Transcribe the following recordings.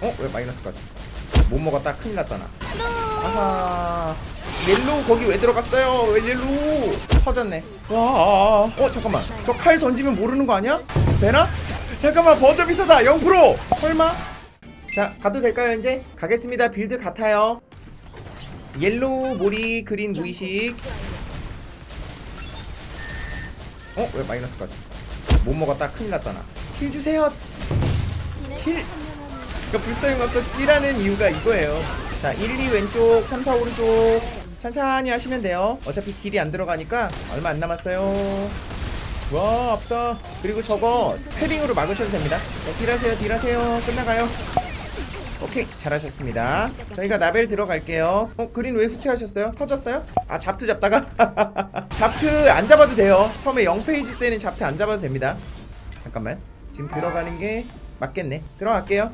어? 왜 마이너스가 됐어? 못 먹었다 큰일 났다 나? 아하. 옐로우 거기 왜 들어갔어요? 왜 옐로우? 터졌네. 와 어 잠깐만. 저 칼 던지면 모르는 거 아니야? 되나? 잠깐만 버저 비슷하다. 0% 설마? 자 가도 될까요 이제? 가겠습니다. 빌드 같아요. 옐로우 모리 그린 무의식. 어? 왜 마이너스가 됐어? 못 먹었다 큰일 났다 나힐 주세요. 힐 그러니까 불사용 없어 뛰라는 이유가 이거예요. 자 1, 2 왼쪽 3, 4 오른쪽 천천히 하시면 돼요. 어차피 딜이 안 들어가니까 얼마 안 남았어요. 와 아프다. 그리고 저거 패링으로 막으셔도 됩니다. 자, 딜하세요 딜하세요. 끝나가요. 오케이 잘하셨습니다. 저희가 나벨 들어갈게요. 어 그린 왜 후퇴하셨어요? 터졌어요? 아 잡트 잡다가? 잡트 안 잡아도 돼요. 처음에 0페이지 때는 잡트 안 잡아도 됩니다. 잠깐만. 지금 들어가는 게 맞겠네. 들어갈게요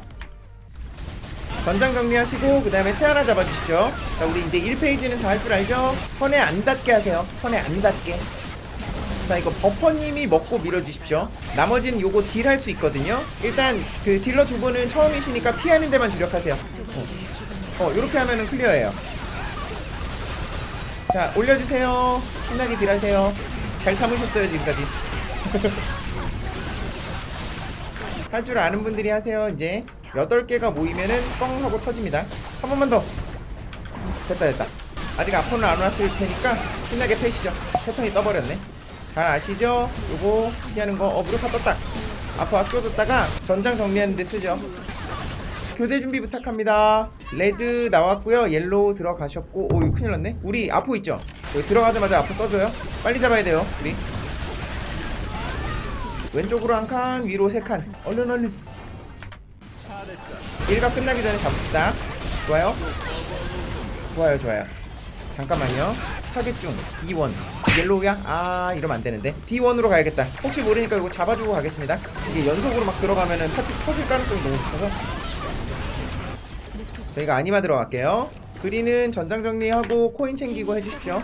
전장 정리하시고 그 다음에 태 하나 잡아주십시오. 자 우리 이제 1페이지는 다 할 줄 알죠? 선에 안 닿게 하세요. 선에 안 닿게. 자 이거 버퍼님이 먹고 밀어주십시오. 나머지는 요거 딜 할 수 있거든요. 일단 그 딜러 두 분은 처음이시니까 피하는 데만 주력하세요. 어, 어 요렇게 하면은 클리어예요. 자 올려주세요. 신나게 딜하세요. 잘 참으셨어요 지금까지. 할 줄 아는 분들이 하세요 이제 8개가 모이면은 뻥 하고 터집니다. 한 번만 더. 됐다 됐다. 아직 아포는 안 왔을 테니까 신나게 패시죠. 패턴이 떠버렸네. 잘 아시죠? 요거 피하는 거어 무력화 떴다. 아포 아껴뒀다가 전장 정리하는 데 쓰죠. 교대 준비 부탁합니다. 레드 나왔고요. 옐로우 들어가셨고 오 이거 큰일 났네. 우리 아포 있죠? 들어가자마자 아포 써줘요? 빨리 잡아야 돼요 우리. 왼쪽으로 한 칸 위로 세 칸. 얼른 얼른 일가 끝나기 전에 잡읍시다. 좋아요? 좋아요 좋아요. 잠깐만요. 타겟 중 D1 옐로우야? 아 이러면 안 되는데. D1으로 가야겠다. 혹시 모르니까 이거 잡아주고 가겠습니다. 이게 연속으로 막 들어가면은 파티 터질 가능성이 너무 높아서. 저희가 아니마 들어갈게요. 그리는 전장 정리하고 코인 챙기고 해주십시오.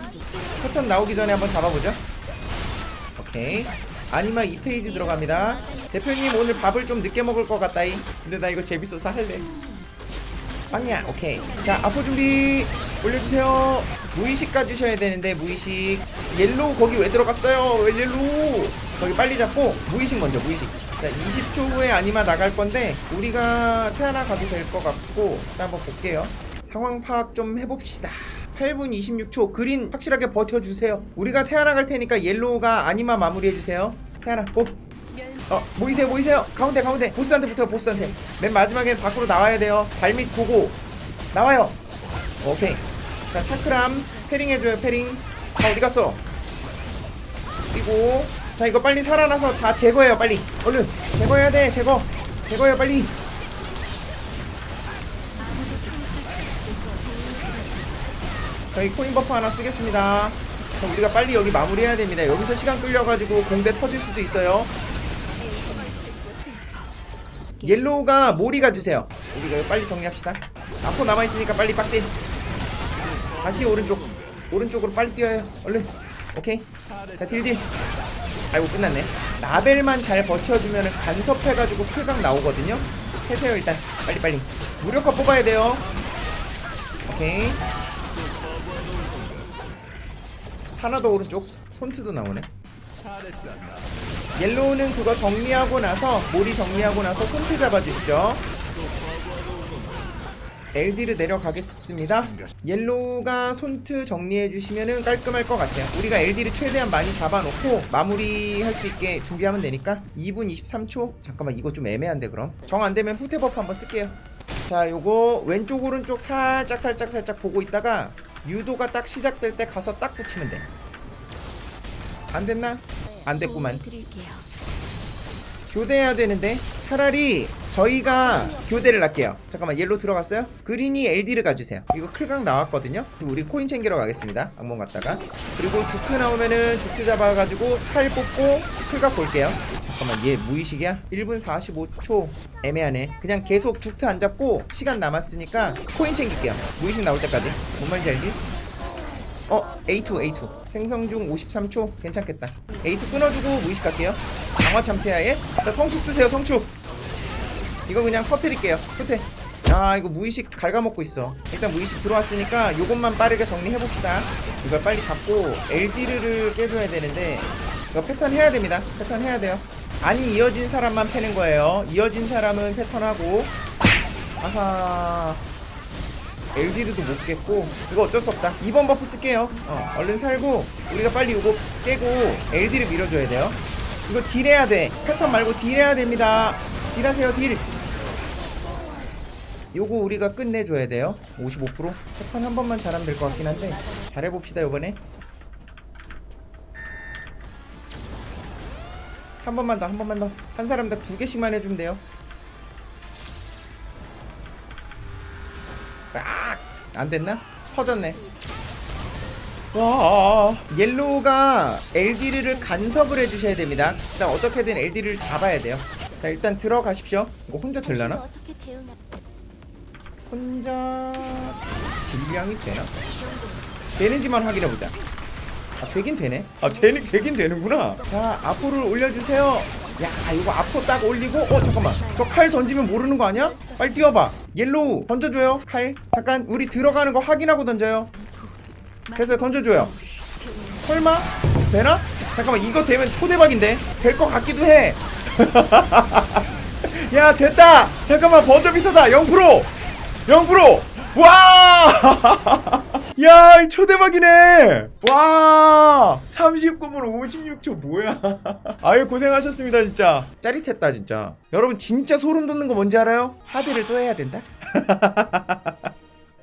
패턴 나오기 전에 한번 잡아보죠. 오케이 아니마 2페이지 들어갑니다. 대표님 오늘 밥을 좀 늦게 먹을 것 같다이 근데 나 이거 재밌어서 할래. 빵야 오케이. 자 아포 준비 올려주세요. 무의식 가주셔야 되는데 무의식. 옐로우 거기 왜 들어갔어요? 왜 옐로우? 거기 빨리 잡고. 무의식 먼저 무의식. 자 20초 후에 아니마 나갈 건데 우리가 태어나 가도 될 것 같고 일단 한번 볼게요. 상황 파악 좀 해봅시다 8분 26초 그린 확실하게 버텨주세요 우리가 태어나 갈 테니까 옐로우가 아니마 마무리해주세요 태어나 고 어, 모이세요, 모이세요. 가운데, 가운데. 보스한테 붙어요, 보스한테. 맨 마지막에는 밖으로 나와야 돼요. 발밑 보고. 나와요. 오케이. 자, 차크람. 패링 해줘요, 패링. 자, 어디 갔어? 그리고. 자, 이거 빨리 살아나서 다 제거해요, 빨리. 얼른. 제거해야 돼, 제거. 제거해요, 빨리. 저희 코인 버프 하나 쓰겠습니다. 자, 우리가 빨리 여기 마무리해야 됩니다. 여기서 시간 끌려가지고 공대 터질 수도 있어요. 옐로우가 모리 가 주세요. 우리가 빨리 정리합시다. 앞으로 남아있으니까 빨리 빡대. 다시 오른쪽. 오른쪽으로 빨리 뛰어요. 얼른. 오케이. 자, 딜딜. 아이고, 끝났네. 나벨만 잘 버텨주면 간섭해가지고 풀각 나오거든요. 해세요, 일단. 빨리빨리. 무력화 뽑아야 돼요. 오케이. 하나 더 오른쪽. 손트도 나오네. 옐로우는 그거 정리하고 나서 모리 정리하고 나서 손트 잡아주시죠. 엘디를 내려가겠습니다. 옐로우가 손트 정리해주시면 깔끔할 것 같아요. 우리가 엘디를 최대한 많이 잡아놓고 마무리할 수 있게 준비하면 되니까 2분 23초? 잠깐만 이거 좀 애매한데 그럼. 정 안되면 후퇴 버프 한번 쓸게요. 자 요거 왼쪽 오른쪽 살짝 살짝 살짝 보고 있다가 유도가 딱 시작될 때 가서 딱 붙이면 돼 안 됐나? 안 됐구만. 드릴게요. 교대해야 되는데 차라리 저희가 교대를 할게요. 잠깐만 옐로 들어갔어요? 그린이 LD를 가주세요. 이거 클각 나왔거든요? 우리 코인 챙기러 가겠습니다. 악몽 갔다가. 그리고 주크 나오면은 주크 잡아가지고 칼 뽑고 클각 볼게요. 잠깐만 얘 무의식이야? 1분 45초. 애매하네. 그냥 계속 주트 안 잡고 시간 남았으니까 코인 챙길게요. 무의식 나올 때까지. 뭔 말인지 알지? 어 A2 A2 생성 중 53초. 괜찮겠다. A2 끊어주고 무의식 갈게요. 강화 참태야에 자 성축 드세요 성축. 이거 그냥 터트릴게요. 후퇴 야 이거 무의식 갉아먹고 있어. 일단 무의식 들어왔으니까 요것만 빠르게 정리해봅시다. 이걸 빨리 잡고 엘디르를 깨줘야 되는데 이거 패턴 해야 됩니다. 패턴 해야 돼요. 안 이어진 사람만 패는 거예요. 이어진 사람은 패턴하고. 아하 엘디르도 못 깼고 이거 어쩔 수 없다. 2번 버프 쓸게요. 어, 얼른 살고 우리가 빨리 이거 깨고 엘디를 밀어줘야 돼요. 이거 딜해야 돼. 패턴 말고 딜해야 됩니다. 딜하세요 딜. 요거 우리가 끝내줘야 돼요. 55% 패턴 한 번만 잘하면 될 것 같긴 한데 잘해봅시다 요번에. 한 번만 더 한 번만 더. 한 사람당 두 개씩만 해주면 돼요 아! 안 됐나? 터졌네. 와, 옐로우가 엘디르를 간섭을 해주셔야 됩니다. 일단 어떻게든 엘디르를 잡아야 돼요. 자, 일단 들어가십시오. 이거 혼자 대응할 혼자 질량이 되나? 되는지만 확인해보자. 아, 되긴 되네. 아, 되는, 되긴 되는구나. 자, 앞으로 올려주세요. 야, 이거 앞으로 딱 올리고, 어, 잠깐만. 저 칼 던지면 모르는 거 아니야? 빨리 뛰어봐. 옐로우, 던져줘요. 칼. 잠깐, 우리 들어가는 거 확인하고 던져요. 됐어요, 던져줘요. 설마? 되나? 잠깐만, 이거 되면 초대박인데? 될 것 같기도 해. 야, 됐다! 잠깐만, 버저비터다! 0%! 0%! 와! 야, 이 초대박이네! 와! 39분 56초 뭐야? 아유, 고생하셨습니다, 진짜. 짜릿했다, 진짜. 여러분, 진짜 소름 돋는 거 뭔지 알아요? 하드를 또 해야 된다?